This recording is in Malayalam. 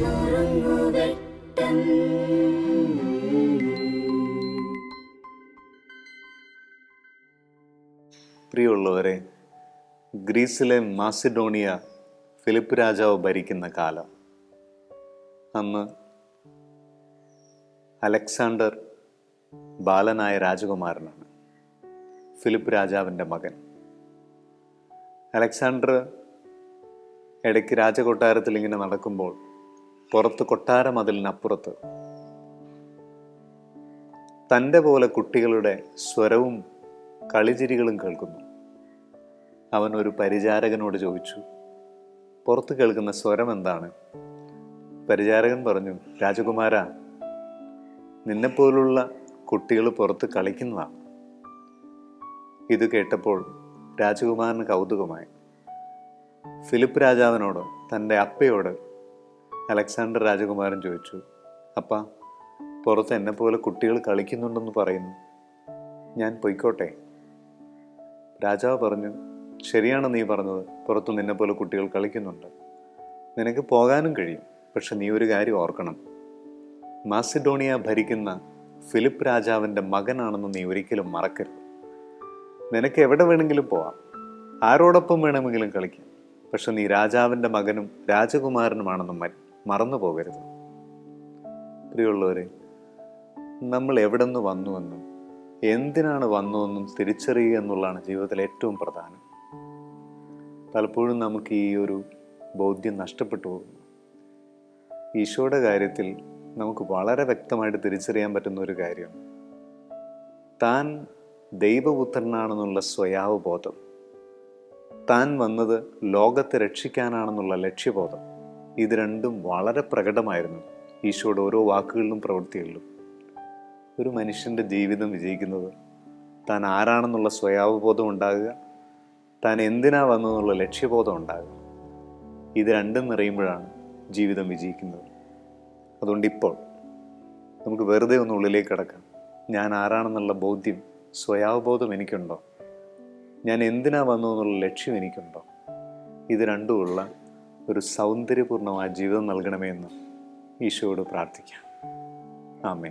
നുറുങ്ങുവെട്ടം പ്രിയമുള്ളവരെ ഗ്രീസിലെ മാസിഡോണിയ ഫിലിപ്പ് രാജാവ് ഭരിക്കുന്ന കാലം. അന്ന് അലക്സാണ്ടർ ബാലനായ രാജകുമാരനാണ്. ഫിലിപ്പ് രാജാവിന്റെ മകൻ. അലക്സാണ്ടർ ഇടയ്ക്ക് രാജകൊട്ടാരത്തിൽ ഇങ്ങനെ നടക്കുമ്പോൾ പുറത്ത് കൊട്ടാര മതിലിനപ്പുറത്ത് തന്റെ പോലെ കുട്ടികളുടെ സ്വരവും കളിചിരികളും കേൾക്കുന്നു. അവൻ ഒരു പരിചാരകനോട് ചോദിച്ചു പുറത്ത് കേൾക്കുന്ന സ്വരം എന്താണ്? പരിചാരകൻ പറഞ്ഞു രാജകുമാര നിന്നെപ്പോലുള്ള കുട്ടികൾ പുറത്ത് കളിക്കുന്നതാണ് ഇത് കേട്ടപ്പോൾ രാജകുമാരന് കൗതുകമായി. ഫിലിപ്പ് രാജാവിനോട് തന്റെ അപ്പയോട് അലക്സാണ്ടർ രാജകുമാരൻ ചോദിച്ചു അപ്പ പുറത്ത് എന്നെപ്പോലെ കുട്ടികൾ കളിക്കുന്നുണ്ടെന്ന് പറയുന്നു. ഞാൻ പൊയ്ക്കോട്ടെ. രാജാവ് പറഞ്ഞു ശരിയാണ് നീ പറഞ്ഞത്. പുറത്ത് നിന്നെപ്പോലെ കുട്ടികൾ കളിക്കുന്നുണ്ട്. നിനക്ക് പോകാനും കഴിയും. പക്ഷെ നീ ഒരു കാര്യം ഓർക്കണം. മാസിഡോണിയ ഭരിക്കുന്ന ഫിലിപ്പ് രാജാവിന്റെ മകനാണെന്ന് നീ ഒരിക്കലും മറക്കരുത്. നിനക്ക് എവിടെ വേണമെങ്കിലും പോവാം. ആരോടൊപ്പം വേണമെങ്കിലും കളിക്കാം. പക്ഷെ നീ രാജാവിന്റെ മകനും രാജകുമാരനുമാണെന്ന് മറന്നു പോകരുത്. പ്രിയമുള്ളവരെ നമ്മൾ എവിടെ നിന്ന് വന്നുവെന്നും എന്തിനാണ് വന്നുവെന്നും തിരിച്ചറിയുക എന്നുള്ളതാണ് ജീവിതത്തിലെ ഏറ്റവും പ്രധാനം. പലപ്പോഴും നമുക്ക് ഈ ഒരു ബോധ്യം നഷ്ടപ്പെട്ടു പോകുന്നു. ഈശോയുടെ കാര്യത്തിൽ നമുക്ക് വളരെ വ്യക്തമായിട്ട് തിരിച്ചറിയാൻ പറ്റുന്ന ഒരു കാര്യം. താൻ ദൈവപുത്രനാണെന്നുള്ള സ്വയാവബോധം താൻ വന്നത് ലോകത്തെ രക്ഷിക്കാനാണെന്നുള്ള ലക്ഷ്യബോധം. ഇത് രണ്ടും വളരെ പ്രകടമായിരുന്നു ഈശോയുടെ ഓരോ വാക്കുകളിലും പ്രവൃത്തികളിലും. ഒരു മനുഷ്യന്റെ ജീവിതം വിജയിക്കുന്നത് താൻ ആരാണെന്നുള്ള സ്വയാവബോധം ഉണ്ടാകുക താൻ എന്തിനാ വന്നതെന്നുള്ള ലക്ഷ്യബോധം ഉണ്ടാകുക. ഇത് രണ്ടും നിറയുമ്പോഴാണ് ജീവിതം വിജയിക്കുന്നത്. അതുകൊണ്ട് ഇപ്പോൾ നമുക്ക് വെറുതെ ഒന്ന് ഉള്ളിലേക്ക് കിടക്കാം. ഞാൻ ആരാണെന്നുള്ള ബോധ്യം സ്വയാവബോധം എനിക്കുണ്ടോ? ഞാൻ എന്തിനാ വന്നു എന്നുള്ള ലക്ഷ്യം എനിക്കുണ്ടോ? ഇത് രണ്ടുമുള്ള ഒരു സൗന്ദര്യപൂർണമായ ജീവിതം നൽകണമേ എന്ന് ഈശോയോട് പ്രാർത്ഥിക്കാം. ആമേ